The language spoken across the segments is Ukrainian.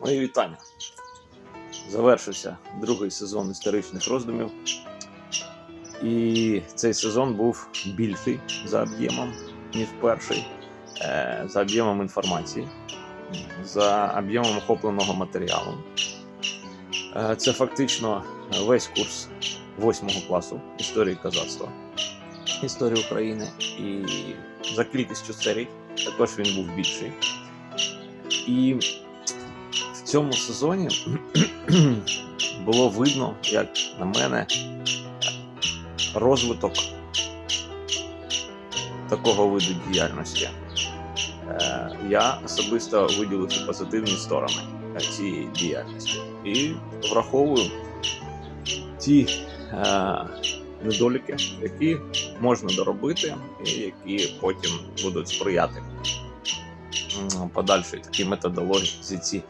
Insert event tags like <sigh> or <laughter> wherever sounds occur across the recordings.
Мої вітання. Завершився другий сезон історичних роздумів. І цей сезон був більший за об'ємом, ніж перший, Е, за об'ємом інформації, за об'ємом охопленого матеріалу. Е, Це фактично весь курс восьмого класу історії козацтва, історії України. І за кількістю серій також він був більший. І в цьому сезоні <clears throat> було видно, як на мене, розвиток такого виду діяльності. Е, Я особисто виділив позитивні сторони цієї діяльності і враховую ті е, недоліки, які можна доробити, і які потім будуть сприяти подальшій такій методології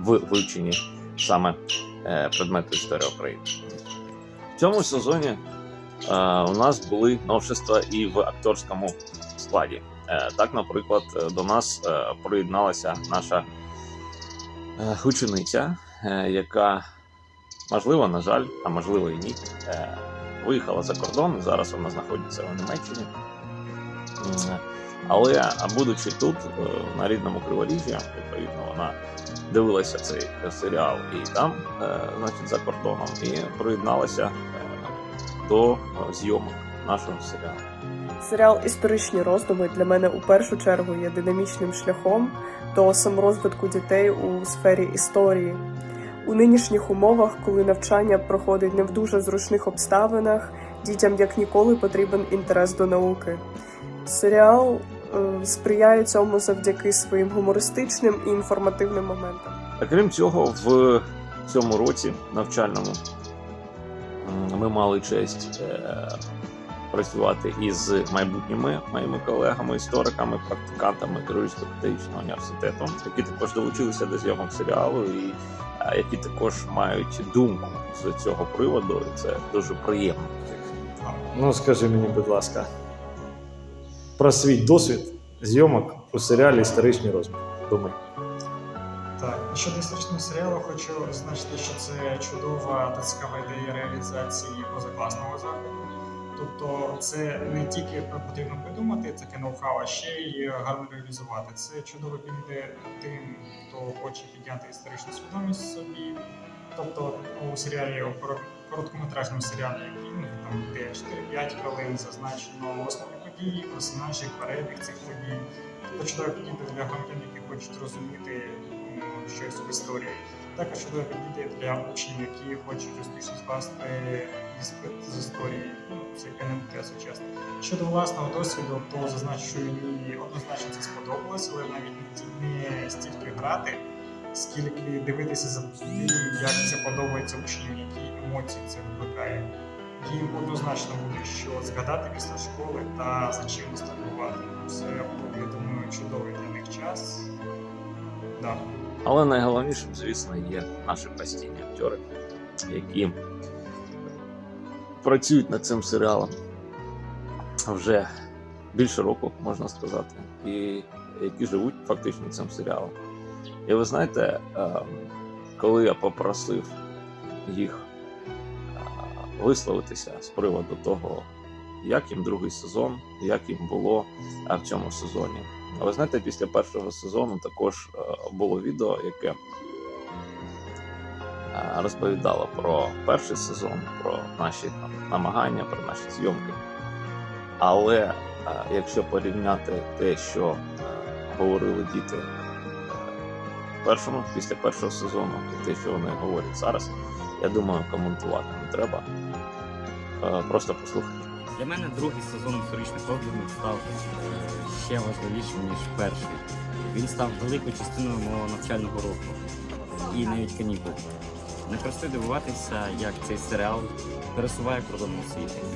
в вивченні саме е, предмету історії України. В цьому сезоні е, у нас були новшества і в акторському складі. Е, так, наприклад, до нас приєдналася наша учениця, яка, можливо, на жаль, а можливо і ні, виїхала за кордон. Зараз вона знаходиться у Німеччині. Але, будучи тут, е, на рідному Криворіжжі, відповідно, вона дивилася цей серіал і там, е, значить, за кордоном, і приєдналася е, до зйомок нашого серіалу. Серіал Історичні роздуми для мене у першу чергу є динамічним шляхом до саморозвитку дітей у сфері історії. У нинішніх умовах, коли навчання проходить не в дуже зручних обставинах, дітям як ніколи потрібен інтерес до науки. Серіал е, сприяє цьому завдяки своїм гумористичним і інформативним моментам. А крім цього, в цьому році навчальному ми мали честь е, працювати із майбутніми моїми колегами, істориками, практикантами Київського педагогічного університету, які також долучилися до зйомок серіалу, і які також мають думку з цього приводу. І це дуже приємно. Ну, скажи мені, будь ласка, про свій досвід зйомок у серіалі Історичні розміри. Думай. Так, щодо історичного серіалу, хочу зазначити, що це чудова та цікава ідея реалізації позакласного заходу. Тобто, це не тільки потрібно придумати таке ноу-хау, а ще й гарно реалізувати. Це чудово підійде тим, хто хоче підняти історичну свідомість собі. Тобто у серіалі у короткометражному серіалі, який ну, там де 4-5 хвилин зазначено основні події, персонажі, перебіг цих подій. Тобто чудово підійде для громадян, які хочуть розуміти щось в історії. Також підійде для учнів, які хочуть успішно скласти іспит з історії. Ну, це КНМТ сучасне. Щодо власного досвіду, то зазначу, що мені однозначно це сподобалось, але навіть не стільки грати, скільки дивитися за тим, як це подобається учням, які емоції це викликає. Їм однозначно буде що згадати після школи та за чим ностальгувати. Це я думаю, чудовий для них час. Да. Але найголовнішим, звісно, є наші постійні актори, які працюють над цим серіалом вже більше року, можна сказати, і які живуть фактично цим серіалом. І ви знаєте, ем, коли я попросив їх е, висловитися з приводу того, як їм другий сезон, як їм було в цьому сезоні. А Ви знаєте, після першого сезону також е, було відео, яке е, розповідало про перший сезон, про наші намагання, про наші зйомки. Але е, якщо порівняти те, що говорили діти першому, після першого сезону, і те, що вони говорять зараз, я думаю, коментувати не треба. Просто послухайте. Для мене другий сезон історичних роздумів став ще важливішим, ніж перший. Він став великою частиною мого навчального року і навіть канікул. Не просто дивуватися, як цей серіал пересуває кордоном світу.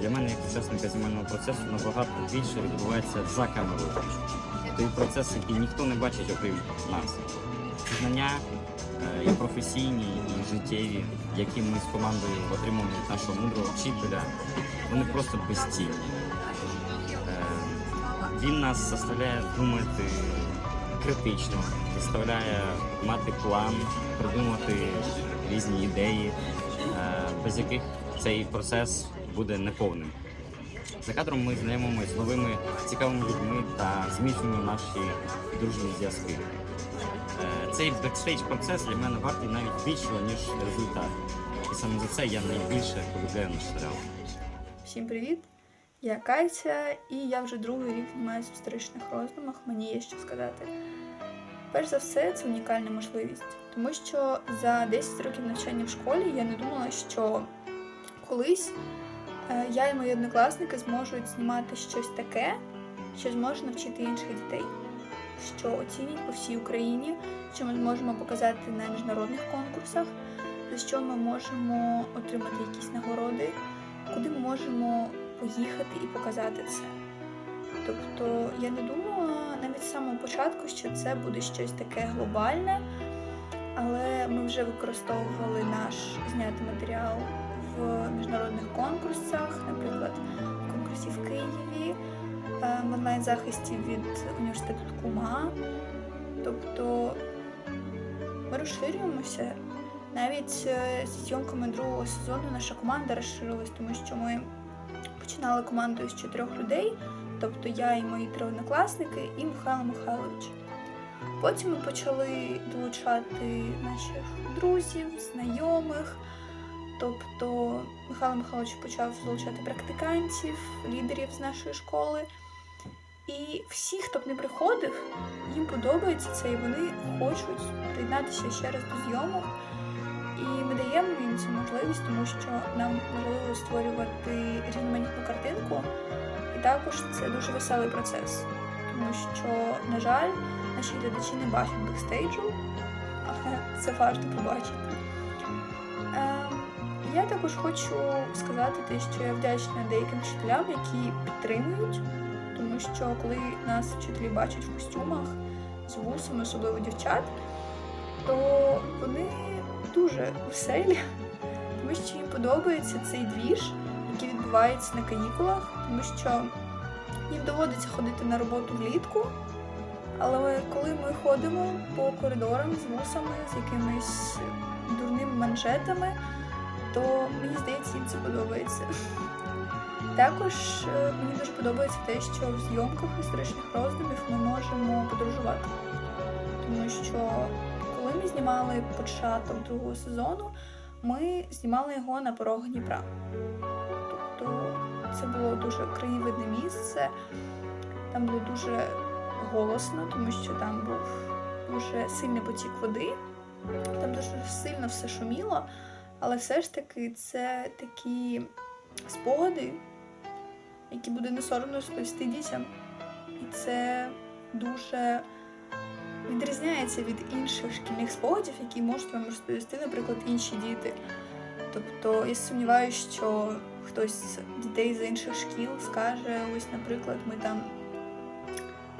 Для мене, як учасника знімального процесу, набагато більше відбувається за камерою. Той процес, який ніхто не бачить, окрім нас. Знання, і професійні, і життєві, які ми з командою отримали від нашого мудрого вчителя, вони просто безцінні. Е, Він нас заставляє думати критично, заставляє мати план, придумати різні ідеї, е, без яких цей процес буде неповним. За кадром ми знайомимося з новими цікавими людьми та зміцнюємо наші дружні зв'язки. Цей бекстейдж процес для мене вартий навіть більше, ніж результат. І саме за це я найбільше полюбляю наш серіал. Всім привіт! Я Катя, і я вже другий рік займаюся в історичних роздумах. Мені є що сказати. Перш за все, це унікальна можливість, тому що за 10 років навчання в школі я не думала, що колись е, я і мої однокласники зможуть знімати щось таке, що зможе навчити інших дітей, що оцінять по всій Україні, що ми зможемо показати на міжнародних конкурсах, за що ми можемо отримати якісь нагороди куди ми можемо поїхати і показати це. Тобто я не думала навіть з самого початку, що це буде щось таке глобальне, але ми вже використовували наш знятий матеріал в міжнародних конкурсах, наприклад, в конкурсі в Києві, е, в онлайн-захисті від університету ТКУМА. Тобто ми розширюємося. Навіть е, з зйомками другого сезону наша команда розширилась, тому що ми починали командою з чотирьох людей, тобто я і мої три однокласники, і Михайло Михайлович. Потім ми почали долучати наших друзів, знайомих. Тобто Михайло Михайлович почав залучати практикантів, лідерів з нашої школи. І всі, хто б не приходив, їм подобається це, і вони хочуть приєднатися ще раз до зйомок. І ми даємо їм цю можливість, тому що нам важливо створювати різноманітну картинку. І також це дуже веселий процес, тому що, на жаль, наші глядачі не бачать бекстейджу, але це варто побачити. Е, я також хочу сказати те, що я вдячна деяким вчителям, які підтримують, що коли нас вчителі бачать в костюмах з вусами, особливо дівчат, то вони дуже веселі, тому що їм подобається цей двіж, який відбувається на канікулах, тому що їм доводиться ходити на роботу влітку. Але коли ми ходимо по коридорам з вусами, з якимись дурними манжетами, то мені здається, їм це подобається. Також е, мені дуже подобається те, що в зйомках історичних роздумів ми можемо подорожувати. Тому що коли ми знімали початок другого сезону, ми знімали його на порогах Дніпра. Тобто це було дуже краєвидне місце, там було дуже голосно, тому що там був дуже сильний потік води, там дуже сильно все шуміло, але все ж таки це такі спогади, які буде не соромно розповісти дітям. І це дуже відрізняється від інших шкільних спогадів, які можуть вам розповісти, наприклад, інші діти. Тобто я сумніваюся, що хтось з дітей з інших шкіл скаже, ось, наприклад, ми там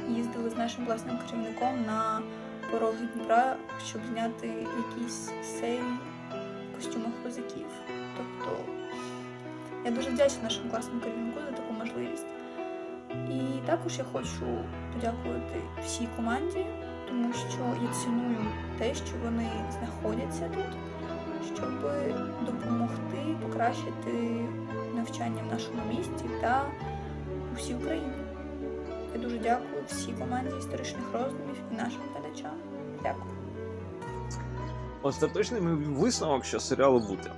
їздили з нашим власним керівником на пороги Дніпра, щоб зняти якісь серії в костюмах козаків. Тобто я дуже вдячна нашому класному керівнику за таку можливість. І також я хочу подякувати всій команді, тому що я ціную те, що вони знаходяться тут, щоб допомогти покращити навчання в нашому місті та у всій Україні. Я дуже дякую всій команді історичних роздумів і нашим глядачам. Дякую. Остаточний висновок, що серіалу буде.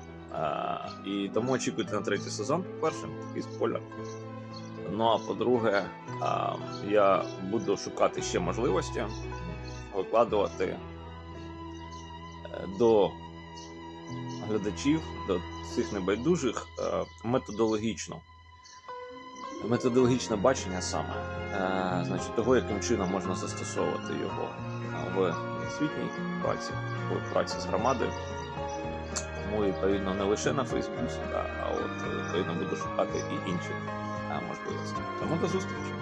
І тому очікуйте на третій сезон, по-перше, такий спойлер. Ну а по-друге, а, я буду шукати ще можливості викладувати е, до глядачів, до цих небайдужих е, методологічно. Методологічне бачення саме, е, значить, того, яким чином можна застосовувати його в освітній праці, в праці з громадою. Тому, відповідно, не лише на Фейсбуці, а, от відповідно буду шукати і інші можливості. Тому до зустрічі!